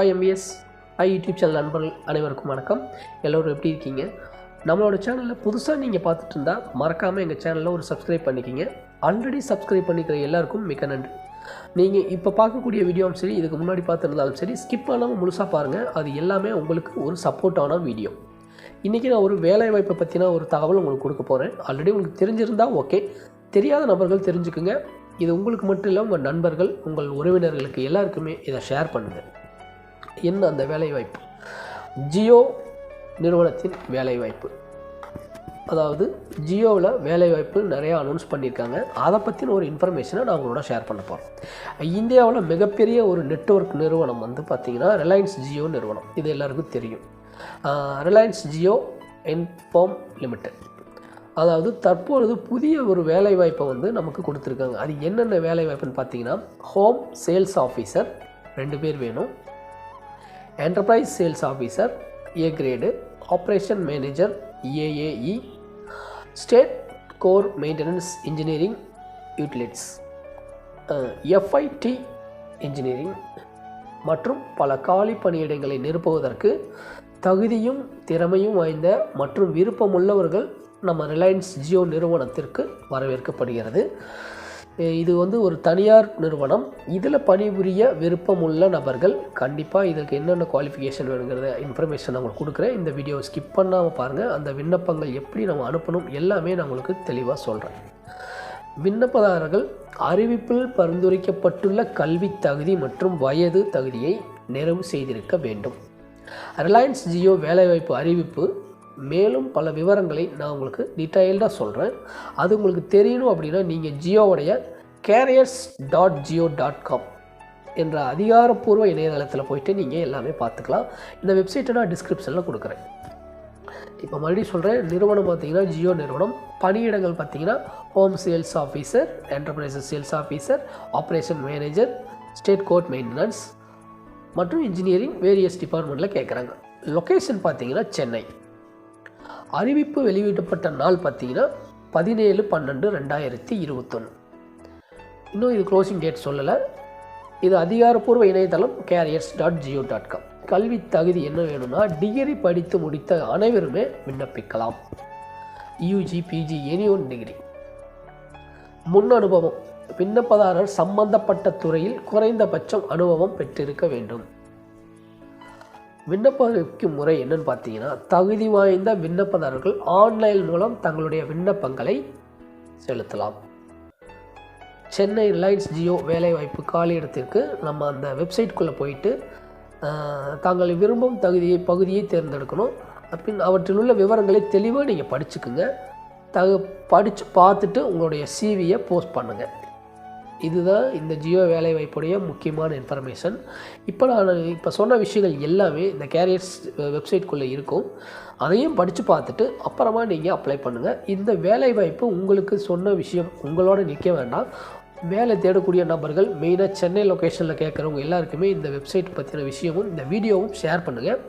IMPS ஐ YouTube channel நண்பர்கள் அனைவருக்கும் வணக்கம். எல்லோரும் எப்படி இருக்கீங்க? நம்மளோட சேனலில் புதுசாக நீங்கள் பார்த்துட்டு இருந்தால் மறக்காமல் எங்கள் சேனலில் ஒரு சப்ஸ்கிரைப் பண்ணிக்கிங்க. ஆல்ரெடி சப்ஸ்கிரைப் பண்ணிக்கிற எல்லாருக்கும் மிக்க நன்றி. நீங்கள் இப்போ பார்க்கக்கூடிய வீடியோவும் சரி இதுக்கு முன்னாடி பார்த்துருந்தாலும் சரி ஸ்கிப் பண்ணாமல் முழுசாக பாருங்கள் அது எல்லாமே உங்களுக்கு ஒரு சப்போர்ட்டான வீடியோ இன்றைக்கி நான் ஒரு வேலைவாய்ப்பை பற்றின ஒரு தகவல் உங்களுக்கு கொடுக்க போகிறேன் ஆல்ரெடி உங்களுக்கு தெரிஞ்சிருந்தால் ஓகே தெரியாத நபர்கள் தெரிஞ்சுக்குங்க. இது உங்களுக்கு மட்டும் இல்லை உங்கள் நண்பர்கள் உங்கள் உறவினர்களுக்கு எல்லாருக்குமே இதை ஷேர் பண்ணுங்கள் என்ன அந்த வேலைவாய்ப்பு? ஜியோ நிறுவனத்தின் வேலைவாய்ப்பு. அதாவது ஜியோவில் வேலைவாய்ப்பு நிறையா அனௌன்ஸ் பண்ணியிருக்காங்க. அதை பற்றின ஒரு இன்ஃபர்மேஷனை நான் உங்களோட ஷேர் பண்ண போகிறேன் இந்தியாவில் மிகப்பெரிய ஒரு நெட்வொர்க் நிறுவனம் வந்து பார்த்திங்கன்னா ரிலையன்ஸ் ஜியோ நிறுவனம். இது எல்லாருக்கும் தெரியும். ரிலையன்ஸ் ஜியோ இன்ஃபார்ம் லிமிடெட் அதாவது தற்பொழுது புதிய ஒரு வேலைவாய்ப்பை வந்து நமக்கு கொடுத்துருக்காங்க. அது என்னென்ன வேலைவாய்ப்புன்னு பார்த்தீங்கன்னா ஹோம் சேல்ஸ் ஆஃபீஸர் ரெண்டு பேர் வேணும். Enterprise sales officer A grade operation manager AAE state core maintenance engineering utilities FID engineering மற்றும் பல காலி பணியிடங்களை நிரப்புவதற்கு தகுதியும் திறமையும் வாய்ந்த மற்றும் விருப்பமுள்ளவர்கள் நம்ம ரிலையன்ஸ் ஜியோ நிறுவனத்திற்கு வரவேற்கப்படுகிறது. இது வந்து ஒரு தனியார் நிறுவனம். இதில் பணிபுரிய விருப்பமுள்ள நபர்கள் கண்டிப்பாக இதற்கு என்னென்ன குவாலிஃபிகேஷன் வேணுங்கிறத இன்ஃபர்மேஷன் நான் உங்களுக்கு கொடுக்குறேன். இந்த வீடியோவை ஸ்கிப் பண்ணாமல் பாருங்கள் அந்த விண்ணப்பங்கள் எப்படி நம்ம அனுப்பணும் எல்லாமே நான் உங்களுக்கு தெளிவாக சொல்கிறேன் விண்ணப்பதாரர்கள் அறிவிப்பில் பரிந்துரைக்கப்பட்டுள்ள கல்வி தகுதி மற்றும் வயது தகுதியை நிறைவு செய்திருக்க வேண்டும். ரிலையன்ஸ் ஜியோ வேலைவாய்ப்பு அறிவிப்பு மேலும் பல விவரங்களை நான் உங்களுக்கு டீட்டெயில்டாக சொல்கிறேன் அது உங்களுக்கு தெரியணும் அப்படின்னா நீங்கள் ஜியோவுடைய careers dot Jio dot com என்ற அதிகாரப்பூர்வ இணையதளத்தில் போயிட்டு நீங்கள் எல்லாமே பார்த்துக்கலாம். இந்த வெப்சைட்டை நான் டிஸ்கிரிப்ஷனில் கொடுக்குறேன். இப்போ மறுபடியும் சொல்கிறேன் நிறுவனம் பார்த்தீங்கன்னா ஜியோ நிறுவனம். பணியிடங்கள் பார்த்தீங்கன்னா home sales officer enterprises sales officer operation manager state core maintenance மற்றும் இன்ஜினியரிங் வேரியஸ் டிபார்ட்மெண்ட்டில் கேட்குறாங்க லொக்கேஷன் பார்த்தீங்கன்னா சென்னை. அறிவிப்பு வெளியிடப்பட்ட நாள் பார்த்தீங்கன்னா பதினேழு பன்னெண்டு ரெண்டாயிரத்தி இருபத்தொன்று இன்னும் இது க்ளோசிங் டேட் சொல்லலை. இது அதிகாரப்பூர்வ இணையதளம் careers dot Jio dot com கல்வி தகுதி என்ன வேணும்னா டிகிரி படித்து முடித்த அனைவருமே விண்ணப்பிக்கலாம். UG PG any one degree முன் அனுபவம். விண்ணப்பதாரர் சம்பந்தப்பட்ட துறையில் குறைந்தபட்சம் அனுபவம் பெற்றிருக்க வேண்டும். விண்ணப்பிக்கும் முறை என்னன்னு பார்த்தீங்கன்னா தகுதி வாய்ந்த விண்ணப்பதாரர்கள் ஆன்லைன் மூலம் தங்களுடைய விண்ணப்பங்களை செலுத்தலாம். சென்னை ரிலையன்ஸ் ஜியோ வேலைவாய்ப்பு காலியிடத்திற்கு நம்ம அந்த வெப்சைட்குள்ளே போயிட்டு தாங்கள் விரும்பும் தகுதியை பகுதியை தேர்ந்தெடுக்கணும். பின் அவற்றில் உள்ள விவரங்களை தெளிவாக நீங்கள் படிச்சுக்குங்க. தகு படித்து பார்த்துட்டு உங்களுடைய சிவியை போஸ்ட் பண்ணுங்கள் இதுதான் இந்த ஜியோ வேலைவாய்ப்புடைய முக்கியமான இன்ஃபர்மேஷன் இப்போ நான் இப்போ சொன்ன விஷயங்கள் எல்லாமே இந்த கேரியர்ஸ் வெப்சைட்குள்ளே இருக்கும். அதையும் படித்து பார்த்துட்டு அப்புறமா நீங்கள் அப்ளை பண்ணுங்கள் இந்த வேலைவாய்ப்பு உங்களுக்கு சொன்ன விஷயம் உங்களோட நிற்க வேண்டாம். வேலை தேடக்கூடிய நபர்கள் மெயினாக சென்னை லொக்கேஷனில் கேட்குறவங்க எல்லாருக்குமே இந்த வெப்சைட் பற்றின விஷயமும் இந்த வீடியோவும் ஷேர் பண்ணுங்கள்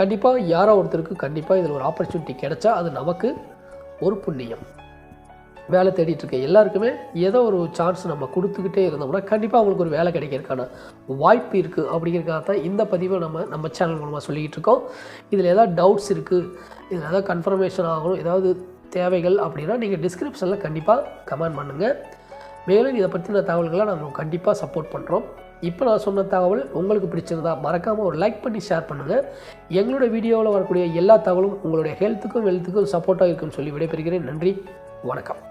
கண்டிப்பாக யாரோ ஒருத்தருக்கு கண்டிப்பாக இதில் ஒரு ஆப்பர்ச்சுனிட்டி கிடைச்சா அது நமக்கு ஒரு புண்ணியம். வேலை தேடிட்டு இருக்க எல்லாருக்குமே ஏதோ ஒரு சான்ஸ் நம்ம கொடுத்துக்கிட்டே இருந்தோம்னா கண்டிப்பாக அவங்களுக்கு ஒரு வேலை கிடைக்கிறதுக்கான வாய்ப்பு இருக்குது அப்படிங்கிறதுக்காக தான் இந்த பதிவை நம்ம நம்ம சேனல் மூலமாக சொல்லிக்கிட்டு இருக்கோம். இதில் ஏதாவது டவுட்ஸ் இருக்குது இதில் ஏதாவது கன்ஃபர்மேஷன் ஆகணும் ஏதாவது தேவைகள் அப்படின்னா நீங்கள் டிஸ்கிரிப்ஷனில் கண்டிப்பாக கமெண்ட் பண்ணுங்கள் மேலும் இதை பற்றின தகவல்களை நாங்கள் கண்டிப்பாக சப்போர்ட் பண்ணுறோம் இப்போ நான் சொன்ன தகவல் உங்களுக்கு பிடிச்சிருந்தா மறக்காமல் ஒரு லைக் பண்ணி ஷேர் பண்ணுங்கள் எங்களோட வீடியோவில் வரக்கூடிய எல்லா தகவலும் உங்களுடைய ஹெல்த்துக்கும் ஹெல்த்துக்கும் சப்போர்ட்டாக இருக்குன்னு சொல்லி விடைபெறுகிறேன். நன்றி வணக்கம்.